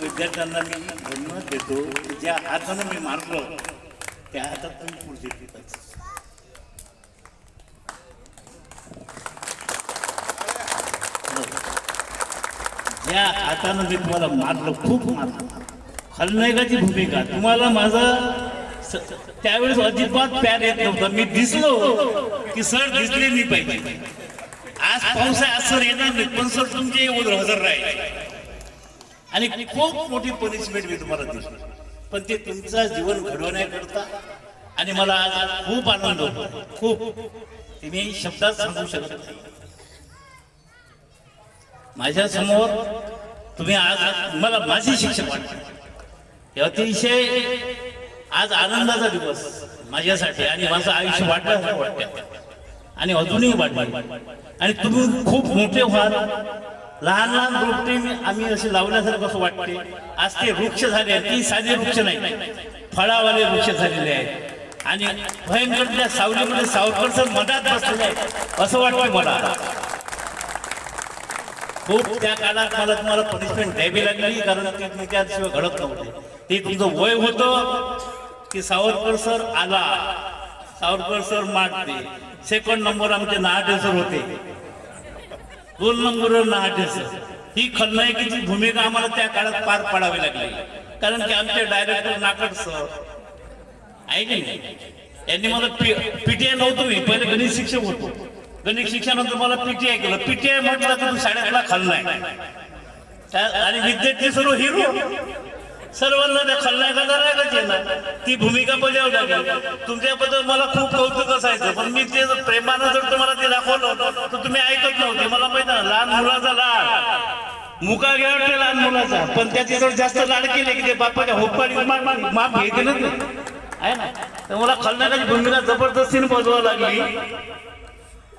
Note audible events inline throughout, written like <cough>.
विद्यार्थ्यांना मी धन्यवाद देतो की ज्या हातानं मी मारलं त्या हातात तुम्ही पुढचे टिकायचं ज्या हातानं मी तुम्हाला मारलं खूप मारलं. खलनायकाची भूमिका. तुम्हाला माझं त्यावेळेस अजिबात प्यार येत नव्हतं. मी दिसलो की सर दिसले नाही पाहिजे. आज पाऊस आहे आज सर येणार नाही पण सर तुमचे हजर राहील. आणि खूप मोठी पनिशमेंट मी तुम्हाला दिली पण ते तुमचं जीवन घडवण्याकरता आणि मला आज खूप आनंद होतो. खूप. ते मी शब्दात सांगू शकत नाही. माझ्यासमोर तुम्ही आज मला माझी शिक्षक वाटले हे अतिशय आज आनंदाचा दिवस माझ्यासाठी आणि माझं आयुष्य वाटलं वाटतं आणि अजूनही वाटलं आणि तुम्ही खूप मोठे व्हाल. लहान लहान रोपटे आम्ही असे लावण्यासारखं असं वाटते. आज ते वृक्ष झाले आहेत. ती साधे वृक्ष नाही. फळावाले वृक्ष झालेले आहेत. आणि भयंकर त्या सावलीमध्ये सावरकर सर मधात बसलेले आहेत. असं वाटतं मला. खूप त्या काळात मला तुम्हाला पनिशमेंट द्यावी लागली कारण ते त्याशिवाय घडत नव्हते. ते तुमचं वय होतं की सावरकर सर आला. सावरकर सर मागते. सेकंड नंबर आमचे नाहाटे सर होते. दोन नंबर नाहाटे ही खलनायकीची भूमिका आम्हाला त्या काळात पार पाडावी लागली. कारण की आमचे डायरेक्टर नाकड सर आहे की नाही? यांनी मला पीटीआय नव्हतो मी. पहिले गणित शिक्षक होतो. गणित शिक्षणानंतर मला पीटीआय केलं. पीटीआय म्हटलं तर तू शाळेतला खलनाय आणि विद्यार्थी सर्व हिरो सर्वांना त्या खलनायका करायलाच येणार. ती भूमिका बजावली लागेल. तुमच्याबद्दल मला खूप कौतुक असायचं. पण मी ते प्रेमानं जर तुम्हाला ते दाखवलं नव्हते मला माहीत लहान मुलाचा लाड. मुका घ्या वाटते लहान मुलाचा. पण त्याचे जर जास्त लाड केले की ते बापाच्या होपाडी माप घेते ना ते. आहे ना? तर मला खलनायकाची भूमिका जबरदस्तीने बजवावी लागली.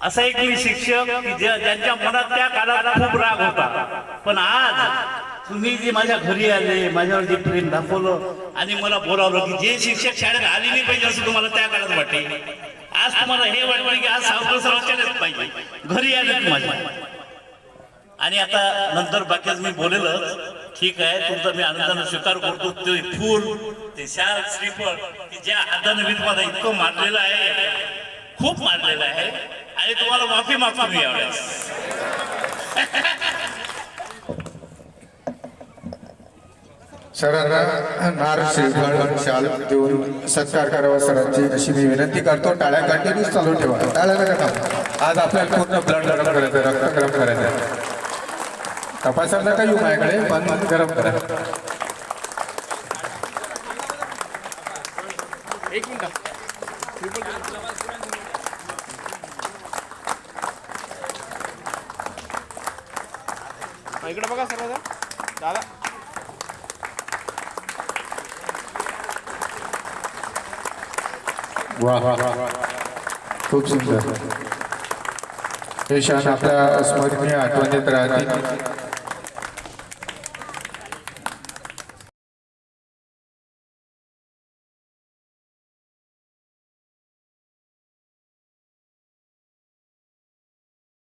असा एक मी शिक्षक ज्यांच्या मनात त्या काळात खूप राग होता. पण आज तुम्ही जे माझ्या घरी आले माझ्यावर जे प्रेम दाखवलं आणि मला बोलावलं की जे शिक्षक शाळेत आले नाही पाहिजे असं तुम्हाला त्या काळात वाटेल. आज तुम्हाला हे वाटलं की आज सावकर सर पाहिजे. घरी आले माझ्या. आणि आता नंतर बाकीच मी बोलेलच. ठीक आहे तुमचा मी आनंदाने स्वीकार करतो. ते फूल ते शाल श्रीफळ की ज्या हाताने मी तुम्हाला इतकं मारलेलं आहे खूप मारलेलं आहे. आणि तुम्हाला माफी मागतो मी यावेळेस. <laughs> सरांना नार श्रीफळ शाल देऊन सत्कार करावा सरांची अशी मी विनंती करतो टाळ्या कंटिन्यूस चालू ठेवा टाळ्या नका आज आपल्याला पूर्ण ब्लड गरम करायचं रक्त गरम करायचं आहे. तपासायला नका येऊ माझ्याकडे पण गरम करा इकडे बघा सर दादा वा खूप सुंदर. हे क्षण आपल्या स्मरणीय आठवणीत राहतील.